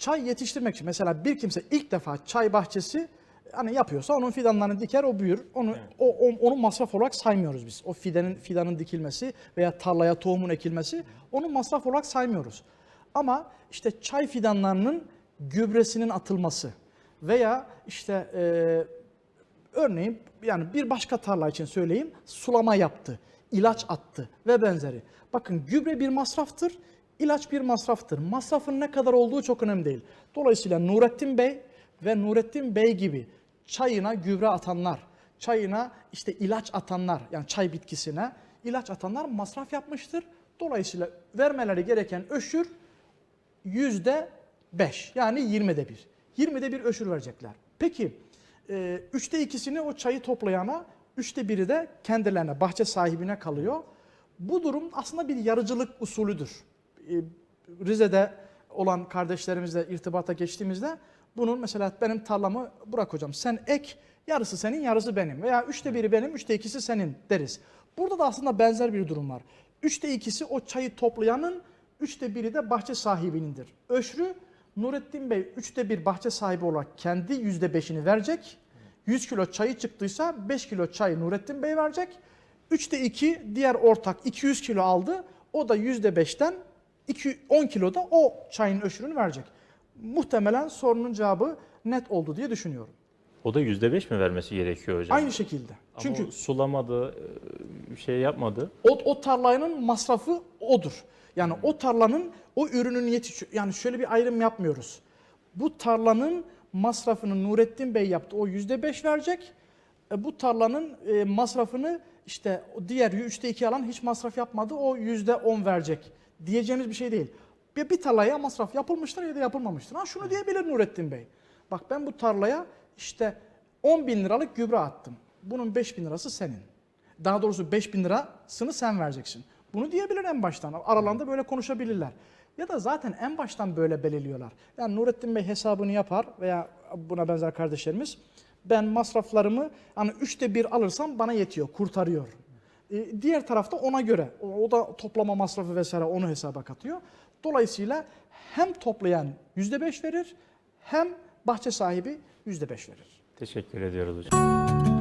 çay yetiştirmek için mesela bir kimse ilk defa çay bahçesi hani yapıyorsa onun fidanlarını diker o büyür. Onu o, o- onu masraf olarak saymıyoruz biz. O fidanın fidanın dikilmesi veya tarlaya tohumun ekilmesi onu masraf olarak saymıyoruz. Ama işte çay fidanlarının gübresinin atılması veya işte e, örneğin yani bir başka tarla için söyleyeyim sulama yaptı, ilaç attı ve benzeri. Bakın gübre bir masraftır, ilaç bir masraftır. Masrafın ne kadar olduğu çok önemli değil. Dolayısıyla Nurettin Bey ve Nurettin Bey gibi çayına gübre atanlar, çayına işte ilaç atanlar yani çay bitkisine ilaç atanlar masraf yapmıştır. Dolayısıyla vermeleri gereken öşür yüzde beş yani yirmide bir. Yirmide bir öşür verecekler. Peki e, üçte ikisini o çayı toplayana, üçte biri de kendilerine, bahçe sahibine kalıyor. Bu durum aslında bir yarıcılık usulüdür. E, Rize'de olan kardeşlerimizle irtibata geçtiğimizde bunun mesela benim tarlamı Burak hocam sen ek yarısı senin yarısı benim veya üçte biri benim üçte ikisi senin deriz. Burada da aslında benzer bir durum var. Üçte ikisi o çayı toplayanın üçte biri de bahçe sahibinindir. Öşrü Nurettin Bey üçte bir bahçe sahibi olarak kendi yüzde beşini verecek. 100 kilo çayı çıktıysa 5 kilo çayı Nurettin Bey verecek. Üçte iki diğer ortak 200 kilo aldı. O da yüzde beşten 10 kilo da o çayın öşürünü verecek. Muhtemelen sorunun cevabı net oldu diye düşünüyorum. O da %5 mi vermesi gerekiyor hocam? Aynı şekilde. Ama Çünkü sulamadı, e, şey yapmadı. O, o tarlanın masrafı odur. Yani o tarlanın o ürünün yetiş yani şöyle bir ayrım yapmıyoruz. Bu tarlanın masrafını Nurettin Bey yaptı. O yüzde beş verecek. E, bu tarlanın e, masrafını işte diğer üçte iki alan hiç masraf yapmadı. O yüzde on verecek. Diyeceğimiz bir şey değil. Bir, bir tarlaya masraf yapılmıştır ya da yapılmamıştır. Ha şunu diyebilir Nurettin Bey. Bak ben bu tarlaya işte 10 bin liralık gübre attım. Bunun 5 bin lirası senin. Daha doğrusu 5 bin lirasını sen vereceksin. Bunu diyebilir en baştan. Aralarında böyle konuşabilirler. Ya da zaten en baştan böyle belirliyorlar. Yani Nurettin Bey hesabını yapar veya buna benzer kardeşlerimiz. Ben masraflarımı hani üçte bir alırsam bana yetiyor, kurtarıyor. E, diğer tarafta ona göre, o, da toplama masrafı vesaire onu hesaba katıyor. Dolayısıyla hem toplayan yüzde beş verir hem bahçe sahibi yüzde beş verir. Teşekkür ediyoruz hocam.